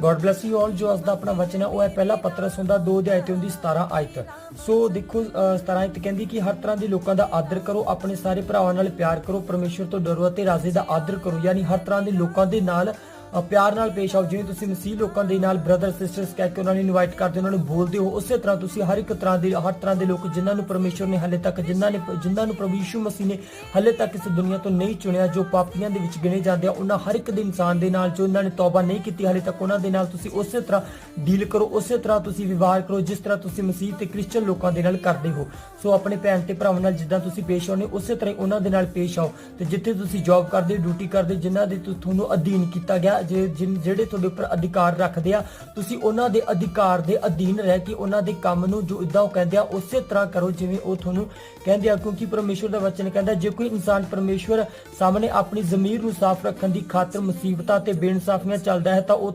God bless you all ਜੋ ਅੱਜ ਦਾ ਆਪਣਾ ਵਚਨ ਹੈ, ਉਹ ਹੈ ਪਹਿਲਾ ਪਤਰਸ ਹੁੰਦਾ 2 ਅਧਿਆਇ ਤੇ ਉਹਦੀ 17 ਆਇਤ। ਸੋ ਦੇਖੋ, ਅਹ 17 ਆਇਤ ਕਹਿੰਦੀ ਕਿ ਹਰ ਤਰ੍ਹਾਂ ਦੇ ਲੋਕਾਂ ਦਾ ਆਦਰ ਕਰੋ, ਆਪਣੇ ਸਾਰੇ ਭਰਾਵਾਂ ਨਾਲ ਪਿਆਰ ਕਰੋ, ਪਰਮੇਸ਼ਵਰ ਤੋਂ ਡਰੋ ਅਤੇ ਰਾਜ਼ੇ ਦਾ ਆਦਰ ਕਰੋ, ਯਾਨੀ ਹਰ ਤਰ੍ਹਾਂ ਦੇ ਲੋਕਾਂ ਦੇ ਨਾਲ ਪਿਆਰ ਨਾਲ ਪੇਸ਼ ਆਓ, ਜਿਵੇਂ ਤੁਸੀਂ ਮਸੀਹ ਲੋਕਾਂ ਦੇ ਨਾਲ ਬ੍ਰਦਰ ਸਿਸਟਰਸ ਕਹਿ ਕੇ ਉਹਨਾਂ ਨੂੰ ਇਨਵਾਈਟ ਕਰਦੇ ਉਹਨਾਂ ਨੂੰ ਬੋਲਦੇ ਹੋ, ਉਸੇ ਤਰ੍ਹਾਂ ਤੁਸੀਂ ਹਰ ਇੱਕ ਤਰ੍ਹਾਂ ਦੇ, ਹਰ ਤਰ੍ਹਾਂ ਦੇ ਲੋਕ ਜਿਨ੍ਹਾਂ ਨੂੰ ਪਰਮੇਸ਼ਵਰ ਨੇ ਹਲੇ ਤੱਕ, ਜਿਨ੍ਹਾਂ ਨੇ, ਜਿਨ੍ਹਾਂ ਨੂੰ ਪ੍ਰਭੂ ਯਿਸੂ ਮਸੀਹ ਨੇ ਹਲੇ ਤੱਕ ਇਸ ਦੁਨੀਆ ਤੋਂ ਨਹੀਂ ਚੁਣਿਆ, ਜੋ ਪਾਪੀਆਂ ਦੇ ਵਿੱਚ ਗਿਣੇ ਜਾਂਦੇ ਆ, ਉਹਨਾਂ ਹਰ ਇੱਕ ਦੇ ਇਨਸਾਨ ਦੇ ਨਾਲ, ਜੋ ਉਹਨਾਂ ਨੇ ਤੌਬਾ ਨਹੀਂ ਕੀਤੀ, ਹਲੇ ਤੱਕ ਉਹਨਾਂ ਦੇ ਨਾਲ ਤੁਸੀਂ ਉਸੇ ਤਰ੍ਹਾਂ ਡੀਲ ਕਰੋ, ਉਸੇ ਤਰ੍ਹਾਂ ਤੁਸੀਂ ਵਿਵਹਾਰ ਕਰੋ, ਜਿਸ ਤਰ੍ਹਾਂ ਤੁਸੀਂ ਮਸੀਹ ਤੇ ਕ੍ਰਿਸਚੀਅਨ ਲੋਕਾਂ ਦੇ ਨਾਲ ਕਰਦੇ ਹੋ। ਸੋ ਆਪਣੇ ਭੈਣ ਤੇ ਭਰਾਵਾਂ ਨਾਲ ਜਿੱਦਾਂ ਤੁਸੀਂ ਪੇਸ਼ ਆਉਂਦੇ ਉਸੇ ਤਰ੍ਹਾਂ ਹੀ ਉਹਨਾਂ ਦੇ ਨਾਲ ਪੇਸ਼ ਆਓ। ਤੇ ਜਿੱਥੇ ਤੁਸੀਂ ਜੌਬ ਕਰਦੇ ਡਿਊਟੀ ਕਰਦੇ, ਜਿਨ੍ਹਾਂ ਦੇ ਤੁਹਾਨੂੰ ਅਧੀਨ ਕੀਤਾ ਗਿਆ ਜੇ ਜਿਹੜੇ ਤੁਹਾਡੇ ਉੱਪਰ ਅਧਿਕਾਰ ਰੱਖਦੇ ਆ, ਤੁਸੀਂ ਉਹਨਾਂ ਦੇ ਅਧਿਕਾਰ ਦੇ ਅਧੀਨ ਰਹਿ ਕੇ ਉਹਨਾਂ ਦੇ ਕੰਮ ਨੂੰ ਜੋ ਇਦਾਂ ਉਹ ਕਹਿੰਦੇ ਆ, ਉਸੇ ਤਰ੍ਹਾਂ ਕਰੋ ਜਿਵੇਂ ਉਹ ਤੁਹਾਨੂੰ ਕਹਿੰਦੇ ਆ, ਕਿਉਂਕਿ ਪਰਮੇਸ਼ਵਰ ਦਾ ਵਚਨ ਕਹਿੰਦਾ, ਜੇ ਕੋਈ ਇਨਸਾਨ ਪਰਮੇਸ਼ਵਰ ਸਾਹਮਣੇ ਆਪਣੀ ਜ਼ਮੀਰ ਨੂੰ ਸਾਫ਼ ਰੱਖਣ ਦੀ ਖਾਤਰ ਮੁਸੀਬਤਾਂ ਤੇ ਬੇਇਨਸਾਫੀਆਂ ਚੱਲਦਾ ਹੈ, ਤਾਂ ਉਹ